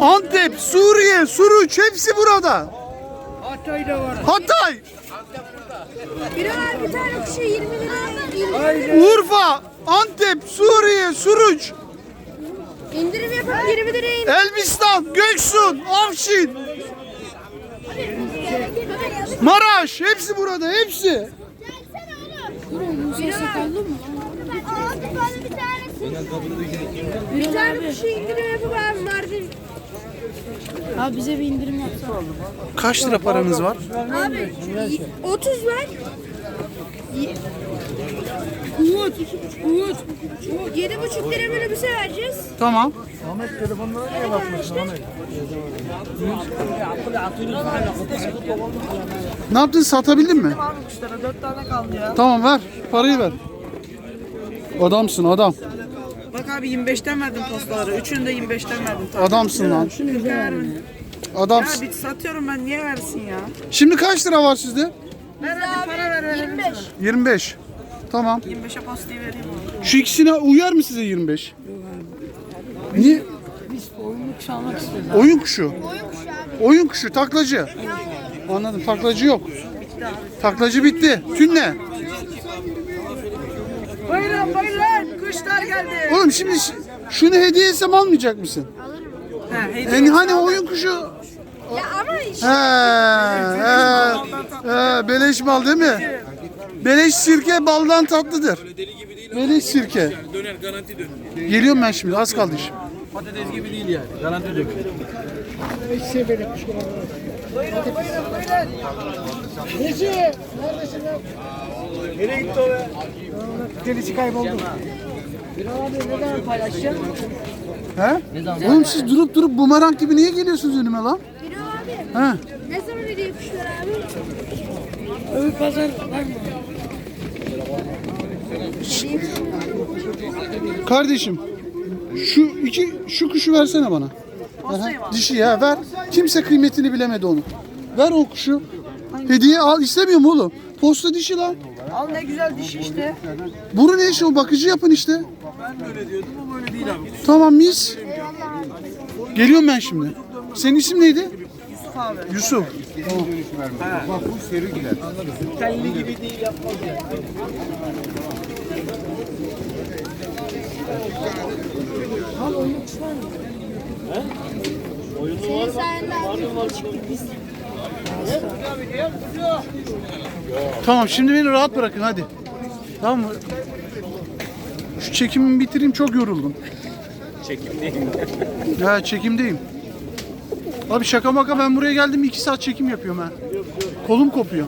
Antep, Suriye, Suruç hepsi burada. Hatay'da var. Hatay, Biri var bir tane kuşu 20 lira. 20 lira. Urfa, Antep, Suriye, Suruç, İndirim yapıp 20 liraya indirim. Elbistan, Göksun, Afşin, Maraş hepsi burada hepsi. Biri var. Bir tane kuşu indirim yapıp abi Mardin. Abi bize bir indirim yapsana. Kaç lira paranız var? Abi y- 30 var. Umut, Umut. 7,5 lira minibüse vereceğiz. Tamam. Ne yaptın satabildin mi? Abi kuşlara dört tane kaldı ya. Tamam ver parayı ver. Adamsın adam. Bak abi 25'ten verdim postaları. Üçünü de 25'ten verdim. Adamsın lan. Ver. Ya Adamsın. bir satıyorum ben niye versin ya? Şimdi kaç lira var sizde? Ver hadi para ver verelim 25. sana. 25. Tamam. 25'e postayı vereyim abi. Şu ikisine uyar mı size 25? Niye? Biz oyunluk çalmak istiyoruz. Oyun kuşu. Oyun kuşu, taklacı. Anladım, taklacı yok. Taklacı bitti. Tün ne? Buyurun buyurun. Kuşlar geldi. Oğlum şimdi ş- şunu hediye etsem almayacak mısın? Ha, hediye. Yani hani oyun kuşu... Ya ama işte He, he, he, beleş mal değil mi? Beleş sirke baldan tatlıdır. Beleş sirke. Döner garanti döner. Geliyorum ben şimdi, az kaldı iş. Patates gibi değil yani. Garanti döner. Delisi kayboldu. He? Oğlum siz durup durup bumerang gibi niye geliyorsunuz önüme lan? biri abi. He? Ne zaman hediye kuşlar abi? Öbür pazar var mı? Kardeşim şu iki şu kuşu versene bana. Aha, dişi ya ver. Kimse kıymetini bilemedi onu. Ver o kuşu. Hediye al istemiyorum oğlum. Posta dişi lan. Al ne güzel dişi işte. Burun ne işi o bakıcı yapın işte. Ben öyle diyordum ama öyle değil abi. Tamam mis. Geliyorum ben şimdi. Senin isim neydi? Yusuf abi. Yusuf. Telli gibi değil yapmaz yani. Senin sayende abi. Tamam şimdi beni rahat bırakın hadi. Tamam mı? Şu çekimimi bitireyim çok yoruldum. Çekimdeyim. He çekimdeyim. Abi şaka maka ben buraya geldim iki saat çekim yapıyorum ha. Kolum kopuyor.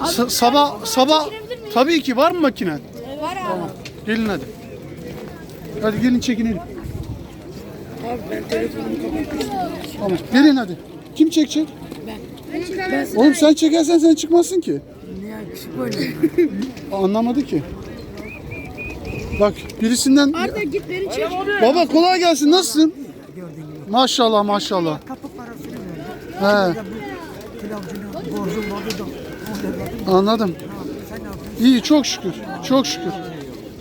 Sa- sabah sabah tabii ki var mı makinen? Var abi. Gelin hadi. Hadi gelin çekinelim. Abi ben telefonumu kapatmıştım. Tamam. Gelin hadi. Kim çekecek? Oğlum sen çekersen sen çıkmazsın ki. Niye yakışık böyle? Anlamadı ki. Bak birisinden Arda git beni çek. Baba kolay gelsin. Nasılsın? Maşallah maşallah. Kapı parasını verdim. He, Pilavcına borcum vardı da. anladım. İyi çok şükür. Çok şükür.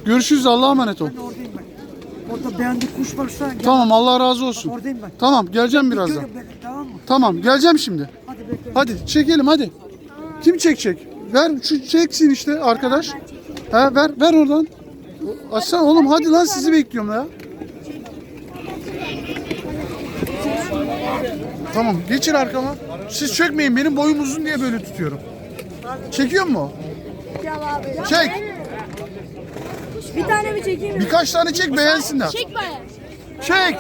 Görüşürüz Allah'a emanet ol. Orada beğendik kuş varsa gel. Tamam Allah razı olsun. Oradayım ben. Tamam geleceğim birazdan. Tamam mı? Tamam geleceğim şimdi. Hadi bekle. Hadi çekelim hadi. Kim çekecek? Ver şu çeksin işte arkadaş. Ha ver ver oradan. Açsana oğlum hadi lan sizi bekliyorum ya. Tamam geçin arkama. Siz çökmeyin benim boyum uzun diye böyle tutuyorum. Çekiyor mu? Çek. Bir tane mi çekeyim? Birkaç tane çek beğensinler. Çek bana. Çek.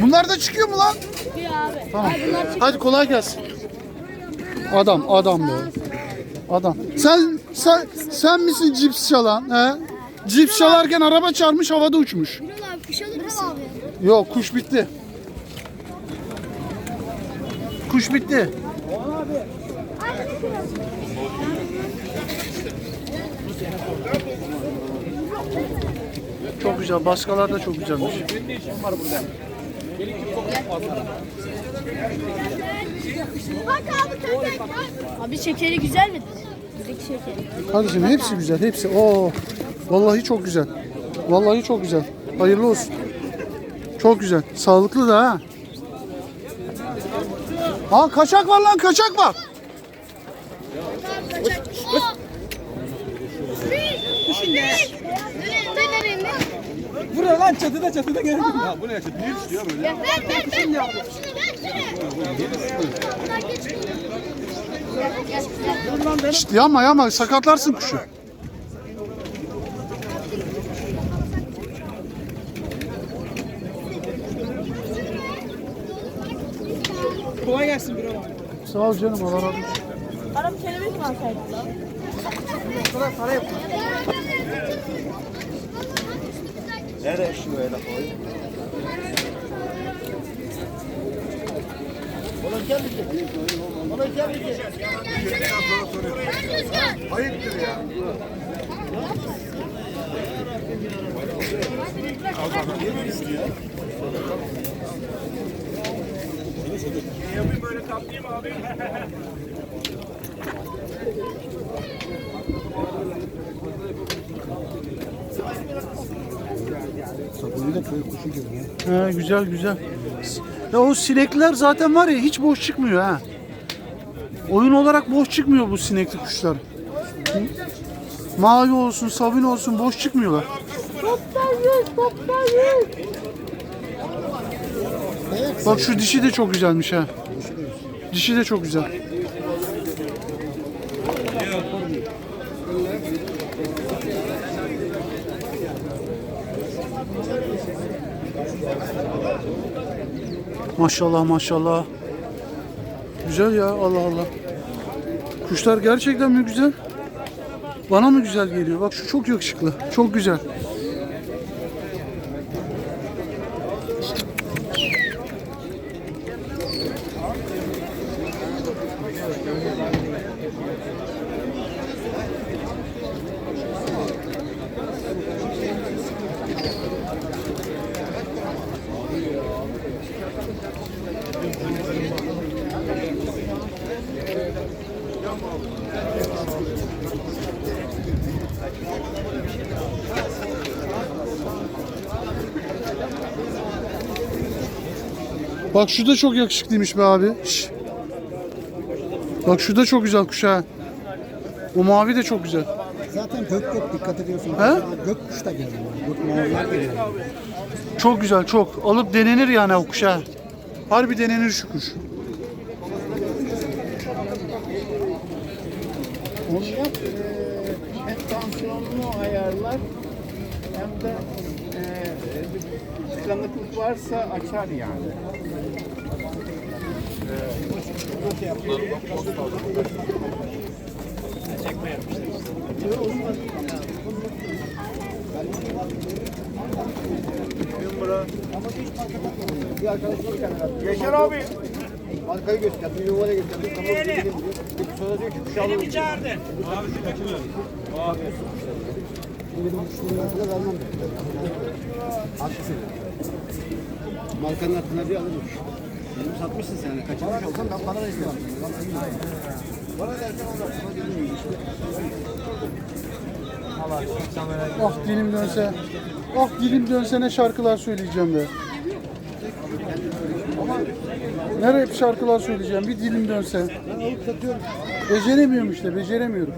Bunlar da çıkıyor mu lan? Abi. Tamam. Hadi kolay gelsin. Adam, adam be. Adam. Sen sen sen misin cips çalan? He? Cips çalarken araba çarpmış havada uçmuş. Birol abi kuş alır mısın? abi. Yok kuş bitti. Kuş bitti. Çok güzel. Baskalar da çok güzelmiş. Bak abi köpek. Abi şekeri güzel midir? Kardeşim hepsi güzel. Hepsi. Oo. Vallahi çok güzel. Vallahi çok güzel. Hayırlı olsun. Çok güzel. Sağlıklı da ha. Ha kaçak var lan kaçak var. Buraya lan çatıda çatıda geldim. Ya bu ne çatı? Niye düşüyor böyle? Ver ver ver. ver. Şunu. Şşt yama yama sakatlarsın kuşu. Kolay gelsin bir. Sağ ol canım Allah razı olsun. Aram kelebek mi alsaydın? Kadar para yapma. Nereye şu öyle koy? Ayıptır ya. Yapayım böyle kaplayayım abi. Sakın da köy kuşu gibi ya. Ha, güzel güzel. Ya o sinekler zaten var ya hiç boş çıkmıyor ha. Oyun olarak boş çıkmıyor bu sinekli kuşlar. Mavi olsun, savin olsun boş çıkmıyorlar. Bak şu dişi de çok güzelmiş ha. Dişi de çok güzel. Maşallah maşallah. Güzel ya Allah Allah. Kuşlar gerçekten mi güzel? Bana mı güzel geliyor? Bak şu çok yakışıklı. Çok güzel. Bak şu da çok yakışıklıymış be abi. Şş. Bak şu da çok güzel kuş ha. O mavi de çok güzel. Zaten gök gök dikkat ediyorsun. He? Gök kuş da geliyor. Gök maviler geliyor. Çok güzel çok. Alıp denenir yani o kuş ha. Harbi denenir şu kuş. Onu yap. eee, hem tansiyonunu ayarlar hem de e, varsa açar yani. Çekme yapmışlar Yaşar abi. Arkayı gösterdim, yuvaya gösterdim. Tamam, Beni mi çağırdın? Abi, abi vermem. Haklısın. Markanın altına bir alırmış. Benim satmışsın sen. Yani. Kaçırmış olsam ben para da istemem. Bana dersen olur. Ah dilim dönse. Ah dilim dönse ne şarkılar söyleyeceğim be. Ne rap şarkılar söyleyeceğim bir dilim dönse. Beceremiyorum işte beceremiyorum.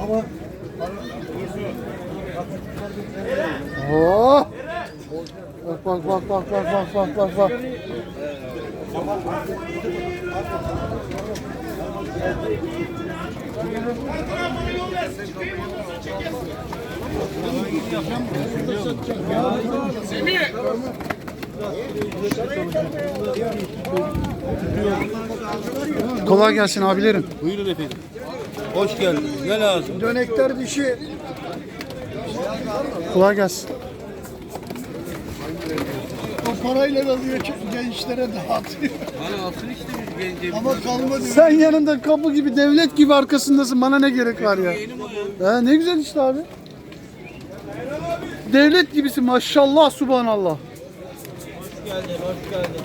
Ama Oh! Bak bak bak bak bak bak bak bak bak. Kolay gelsin abilerim. Buyurun efendim. Hoş geldin. Ne lazım? dönekler dişi. Kolay gelsin. O parayla alıyor gençlere dağıtıyor. Bana alsın işte biz gence. Ama kalmadı. Sen yanında kapı gibi devlet gibi arkasındasın. Bana ne gerek var ya? Ha, ne güzel işte abi. Devlet gibisin maşallah subhanallah. Geldin, hoş geldin.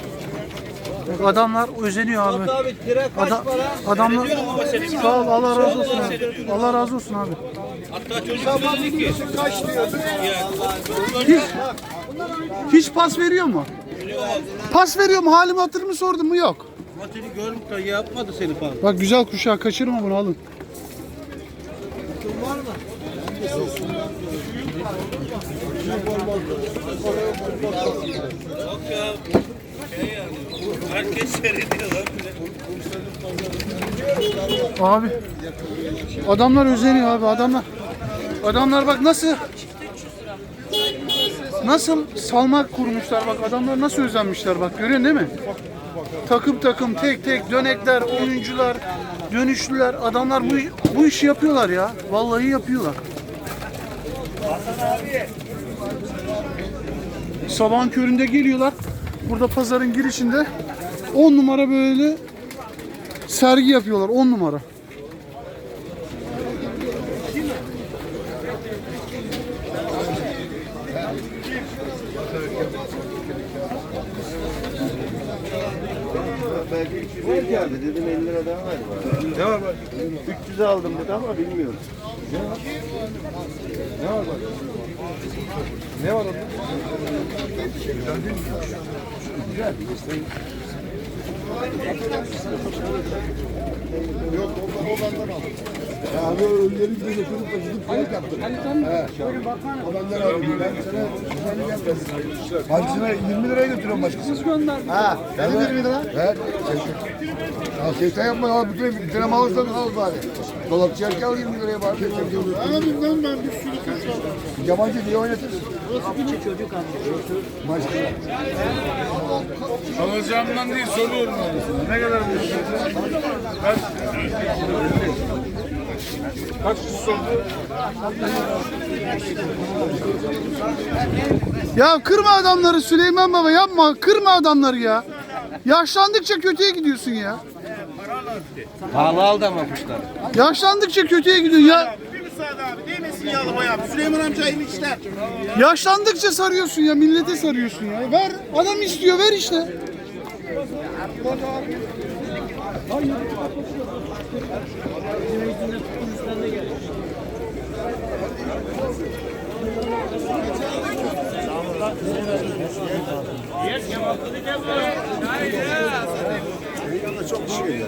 Bak adamlar özeniyor abi. Abi kaç para? adamlar sağ ol Allah razı olsun abi. Allah razı olsun abi. Hiç, hiç pas veriyor mu? Pas veriyor mu? Halimi hatırımı sordum mu? Yok. Matini görmüş de yapmadı seni falan. Bak güzel kuşağı kaçırma bunu alın. Herkes seyrediyor lan. Abi adamlar özeniyor abi adamlar. Adamlar bak nasıl nasıl salmak kurmuşlar bak adamlar nasıl özenmişler bak görüyorsun değil mi? Takım takım tek tek dönekler oyuncular dönüşlüler adamlar bu bu işi yapıyorlar ya vallahi yapıyorlar. Sabahın köründe geliyorlar. Burada pazarın girişinde 10 numara böyle sergi yapıyorlar 10 numara. Belki 300 geldi dedim 50 lira daha var. Ne var bak? 300 aldım dedi ama bilmiyorum. Ya abi ölüleri bir götürüp de gidip kulak yaptım. He. O benden abi. Ben sana. Hacısına 20 liraya götürüyorum başkası. Ha, benim 20 lira. He. Ya şeytan yapma ya. Bütün mal alsan al bari. Dolapçı erkeği al 20 liraya bari. Ama bilmem ben bir sürü kuş aldım. Yabancı diye oynatır. Burası çocuk Maşallah. Alacağımdan değil soruyorum abi. Ne kadar bu Kaç? Kaç kişi sordu? Ya kırma adamları Süleyman Baba yapma kırma adamları ya. Yaşlandıkça kötüye gidiyorsun ya. Pahalı aldı ama kuşlar. Yaşlandıkça kötüye gidiyorsun ya. Bir müsaade abi. Değmesin yağlı bayağı. Süleyman amca iyi işler. Yaşlandıkça sarıyorsun ya millete sarıyorsun ya. Ver adam istiyor ver işte. Çok şey ya.